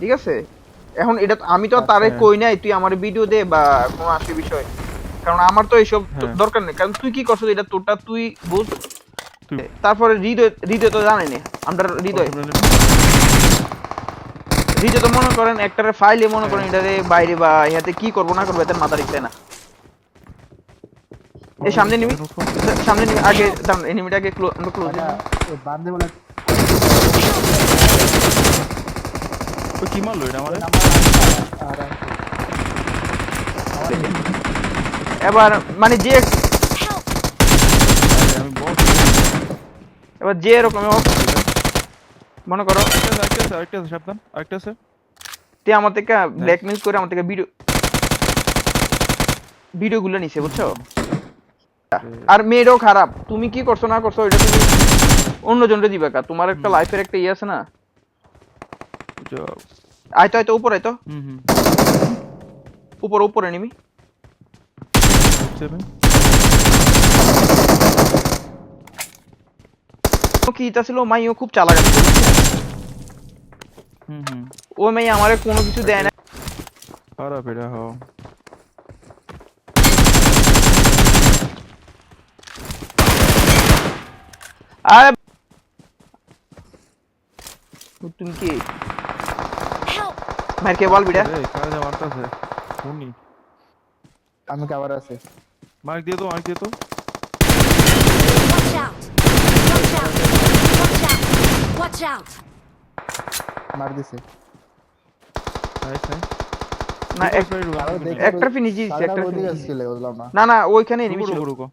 ঠিক আছে? এখন এটা তো- আমি তো তারে আচ্ছা। কই নাই তুই আমার ভিডিও দে বা কোনো আসে বিষয়। কারণ আমার তো এইসব হ্যাঁ। দরকার নেই। কারণ তুই কি করছিস এটা তোরটা তুই বুঝ। তারপরে হৃদয় হৃদয় তো জানে না। আমরা হৃদয়। হৃদয় তো মনে করেন একটারে ফাইলে মনে করেন এটারে বাইরে বা ইহাতে কি করব না করব এতে মাথা রিখতে না। এই সামনে নিবি। সামনে নিবি। আগে দাঁড়ান এনিমিটা আগে ক্লো- আমরা ক্লোজ বান্ধে বলে ওই কি মারলো এটা আমারে আর এবার মানে যে এবার যে এরকম মনে করো। আরেকটা আছে আরেকটা আছে সাবধান আরেকটা আছে। তুই আমার থেকে ব্ল্যাকমেল করে আমার থেকে ভিডিও ভিডিও গুলো নিছে বুঝছ? আর মেয়েটাও খারাপ। তুমি কি করছ না করছ এটা তুমি অন্য জনরে দিবে কা। তোমার একটা লাইফের একটা ইয়ে আছে না? আয় তো হুম হুম। উপরে উপরে নিবি। সেভেন ও কি ইতা ছিল? মাইও খুব চালাক আছে। হুম হুম। ও মেয়ে আমারে কোনো কিছু দেয় না। খারাপ এটা হ আর তুমি কি? মার কে বল যা মারতাছে। শুনি। আমি কাভার আছে। মার্ক দিয়ে তো মার্ক দিয়ে তো Watch out! Watch out! Watch out! Watch out! মার দিছে। না একটা ফিনিশ দিয়েছি একটা ফিনিশ না না না ওইখানে এনিমি ছিল রুকো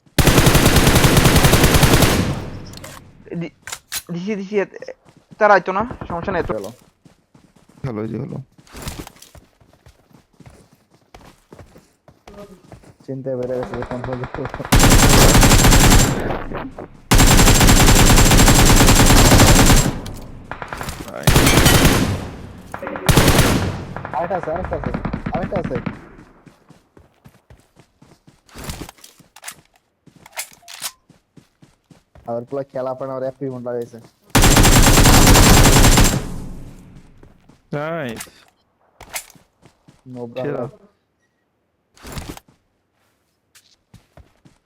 দিছি দিছি তার আইতো না সমস্যা নাই তো জি হ্যালো চিন্তা বেড়ে গেছে কোন পর্যন্ত আরেকটা আছে আরেকটা আছে আরেকটা আছে আবার পুরো খেলা পান আর এফপি মন লাগাইছে নাইস নো সেরা।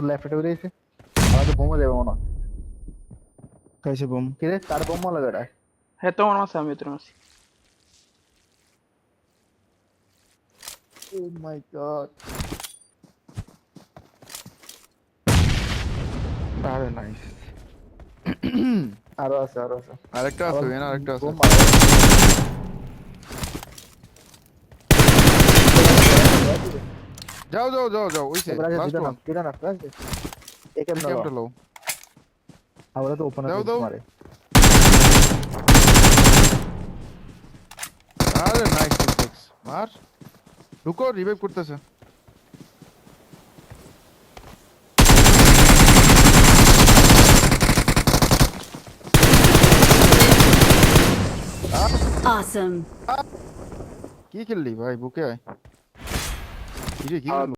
তোর লেফটে উঠে গেছে আমাদের বোমা দেবে মনে হয় খাইছে বোম কিরে তার বোমা লাগে এটা হ্যাঁ তো আমার আছে আমি তোর আছি ও মাই গড আরে নাইস আরও আছে আরও আছে আরেকটা আছে ওখানে আরেকটা আছে যাও যাও যাও যাও ওইছে এবার আছে লাস্ট দুটো ওয়ান নাম দুটো নাম ঠিক আছে একে নাম ক্যাম্পটা লও আমরা তো ওপেন দাও, দাও। মারে আরে নাইস রিফ্লেক্স মার ঢুকো রিভাইভ করতেছে Awesome. কি খেললি ভাই বুকে আয় কি রে কি আর খেললি?